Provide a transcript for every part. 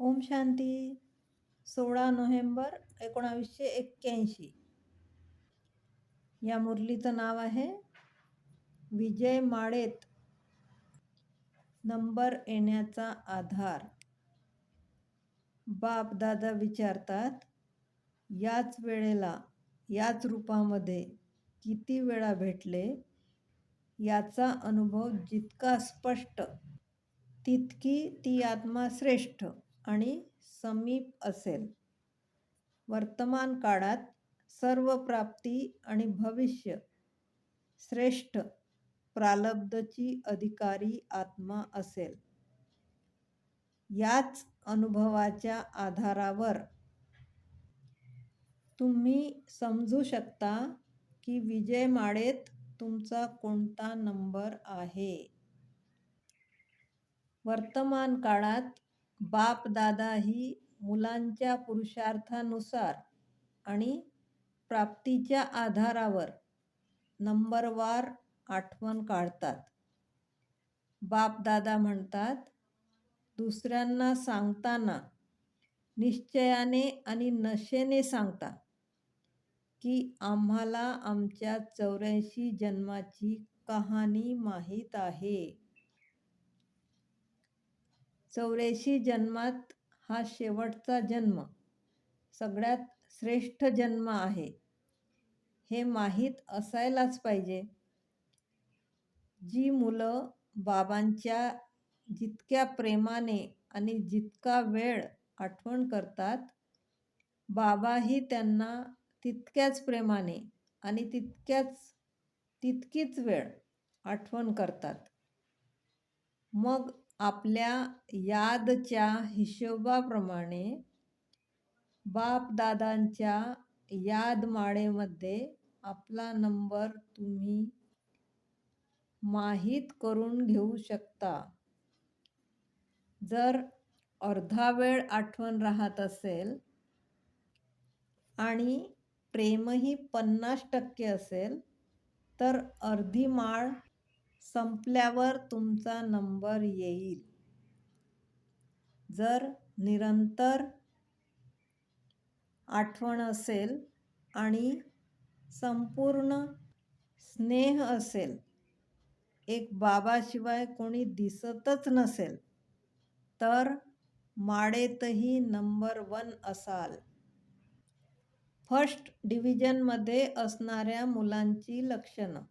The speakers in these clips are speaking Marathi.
ओम शांती सोळा नोव्हेंबर एकोणावीसशे एक्क्याऐंशी. या मुरलीचं नाव आहे विजय माळेत. नंबर येण्याचा आधार. बाप दादा विचारतात याच वेळेला याच रूपामध्ये किती वेळा भेटले? याचा अनुभव जितका स्पष्ट तितकी ती आत्मा श्रेष्ठ. आणि समीप असेल. वर्तमान काळात सर्व प्राप्ती आणि भविष्य श्रेष्ठ प्रालब्धची अधिकारी आत्मा असेल. याच अनुभवाच्या आधारावर तुम्ही समजू शकता की विजय माळेत तुमचा कोणता नंबर आहे. वर्तमान काळात बाप दादाही मुलांच्या पुरुषार्थानुसार आणि प्राप्तीच्या आधारावर नंबरवार आठवण काढतात. बाप दादा म्हणतात दुसऱ्यांना सांगताना निश्चयाने आणि नशेने सांगता की आम्हाला आमच्या चौऱ्याऐंशी जन्माची कहाणी माहीत आहे. चौऱ्याऐंशी जन्मात हा शेवटचा जन्म सगळ्यात श्रेष्ठ जन्म आहे. हे माहीत असायलाच पाहिजे. जी मुलं बाबांच्या जितक्या प्रेमाने आणि जितका वेळ आठवण करतात बाबाही त्यांना तितक्याच प्रेमाने आणि तितक्याच तितकीच वेळ आठवण करतात. मग आपल्या यादच्या हिशोबाप्रमाणे बापदादांच्या यादमाळेमध्ये आपला नंबर तुम्ही माहीत करून घेऊ शकता. जर अर्धा वेळ आठवण राहत असेल आणि प्रेमही पन्नास टक्के असेल तर अर्धी माळ संपल्यावर तुमचा नंबर येईल. जर निरंतर आठवण असेल आणि संपूर्ण स्नेह असेल एक बाबाशिवाय कोणी दिसतच नसेल तर माडेतही नंबर वन असाल. फर्स्ट डिव्हिजनमध्ये असणाऱ्या मुलांची लक्षणं.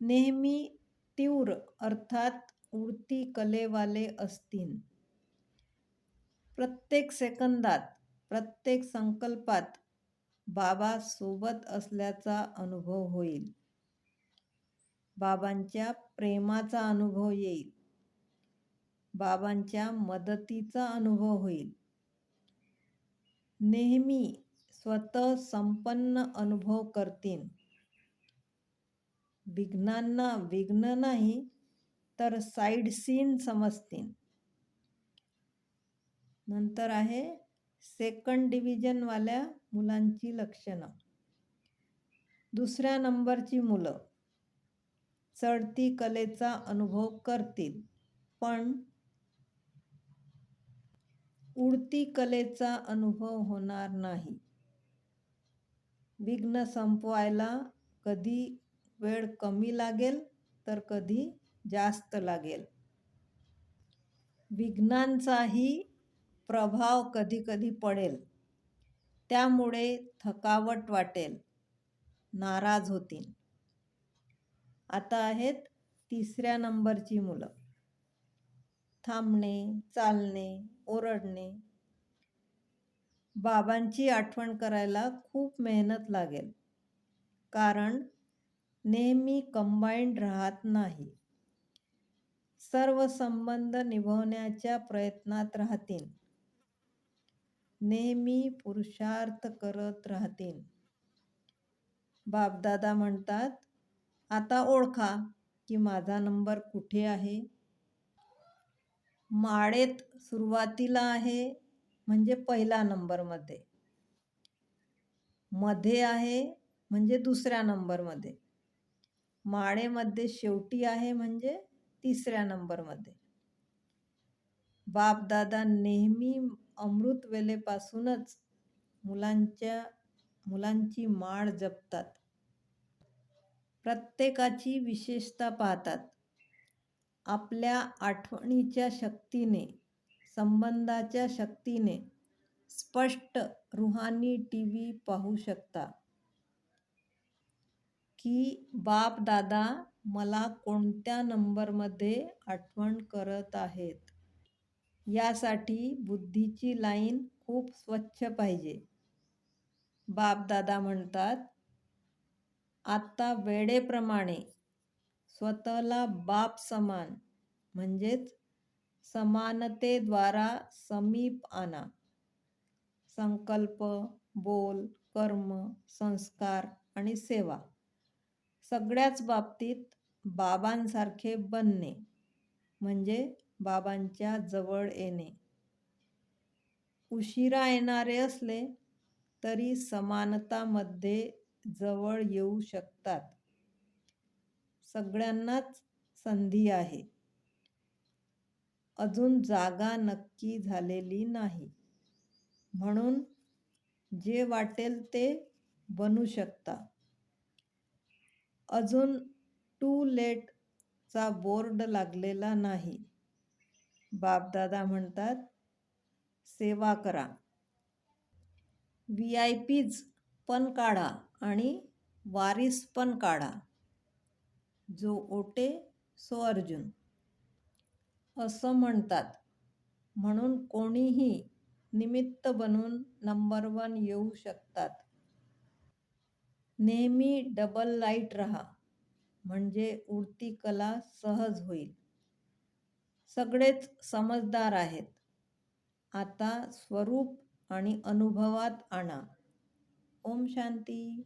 नेहमी तीव्र अर्थात उडती कलेवाले असतील. प्रत्येक सेकंदात प्रत्येक संकल्पात बाबा सोबत असल्याचा अनुभव होईल. बाबांच्या प्रेमाचा अनुभव येईल. बाबांच्या मदतीचा अनुभव होईल. नेहमी स्वतः संपन्न अनुभव करतील. विघ्नांना विघ्न नाही तर साईड सीन समजतील. नंतर आहे सेकंड डिव्हिजनवाल्या मुलांची लक्षणं. दुसऱ्या नंबरची मुलं. चढती कलेचा अनुभव करतील पण उडती कलेचा अनुभव होणार नाही. विघ्न संपवायला कधी वेळ कमी लागेल तर कधी जास्त लागेल. विघ्नांचाही प्रभाव कधी कधी पडेल. त्यामुळे थकावट वाटेल. नाराज होतील. आता आहेत तिसऱ्या नंबरची मुलं. थांबणे चालणे ओरडणे. बाबांची आठवण करायला खूप मेहनत लागेल. कारण नेहमी कंबाईंड राहत नाही. सर्व संबंध निभवण्याच्या प्रयत्नात राहतील. नेहमी पुरुषार्थ करत राहतील. बापदादा म्हणतात आता ओळखा की माझा नंबर कुठे आहे? माळेत सुरुवातीला आहे म्हणजे पहिला नंबरमध्ये. मध्ये आहे म्हणजे दुसऱ्या नंबरमध्ये. माळेमध्ये शेवटी आहे म्हणजे तिसऱ्या नंबरमध्ये बापदादा नेहमी अमृतवेलेपासूनच मुलांच्या मुलांची माळ जपतात. प्रत्येकाची विशेषता पाहतात. आपल्या आठवणीच्या शक्तीने, संबंधाच्या शक्तीने स्पष्ट रुहानी टी व्ही पाहू शकता की बापदादा मला कोणत्या नंबरमध्ये आठवण करत आहेत. यासाठी बुद्धीची लाईन खूप स्वच्छ पाहिजे. बापदादा म्हणतात, आत्ता वेळेप्रमाणे स्वतःला बाप समान म्हणजेच समानतेद्वारा समीप आणा. संकल्प, बोल, कर्म, संस्कार आणि सेवा सगळ्याच बाबतीत बाबांसारखे बनणे म्हणजे बाबांच्या जवळ येणे. उशिरा येणारे असले तरी समानतामध्ये जवळ येऊ शकतात. सगळ्यांनाच संधी आहे. अजून जागा नक्की झालेली नाही. म्हणून जे वाटेल ते बनू शकता. अजून टू लेटचा बोर्ड लागलेला नाही. बाप-दादा म्हणतात, सेवा करा. व्ही आय पीज पण काढा आणि वारीस पण काढा. जो ओटे सो अर्जुन असं म्हणतात म्हणून कोणीही निमित्त बनून नंबर वन येऊ शकतात. नेहमी डबल लाइट रहा म्हणजे उडती कला सहज होईल. सगळेच समजदार आहेत. आता स्वरूप आणि अनुभवात आणा. ओम शांती